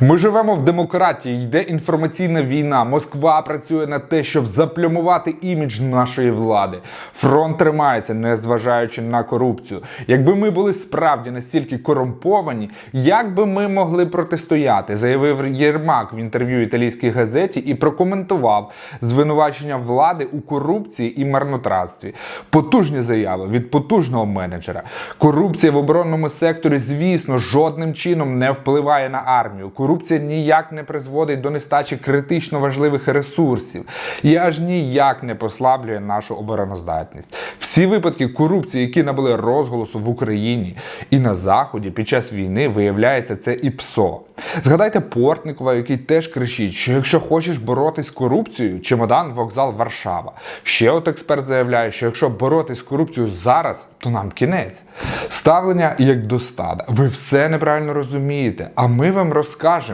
Ми живемо в демократії, йде інформаційна війна. Москва працює на те, щоб заплямувати імідж нашої влади. Фронт тримається, незважаючи на корупцію. Якби ми були справді настільки корумповані, як би ми могли протистояти, заявив Єрмак в інтерв'ю італійській газеті і прокоментував звинувачення влади у корупції і марнотратстві. Потужні заяви від потужного менеджера. Корупція в оборонному секторі, звісно, жодним чином не впливає на армію. Корупція ніяк не призводить до нестачі критично важливих ресурсів і аж ніяк не послаблює нашу обороноздатність. Всі випадки корупції, які набули розголосу в Україні і на Заході під час війни, виявляється, це і ПСО. Згадайте Портникова, який теж кричить, що якщо хочеш боротись з корупцією, чемодан, вокзал, Варшава. Ще от експерт заявляє, що якщо боротись з корупцією зараз, то нам кінець. Ставлення як до стада. Ви все неправильно розумієте, а ми вам розкажемо.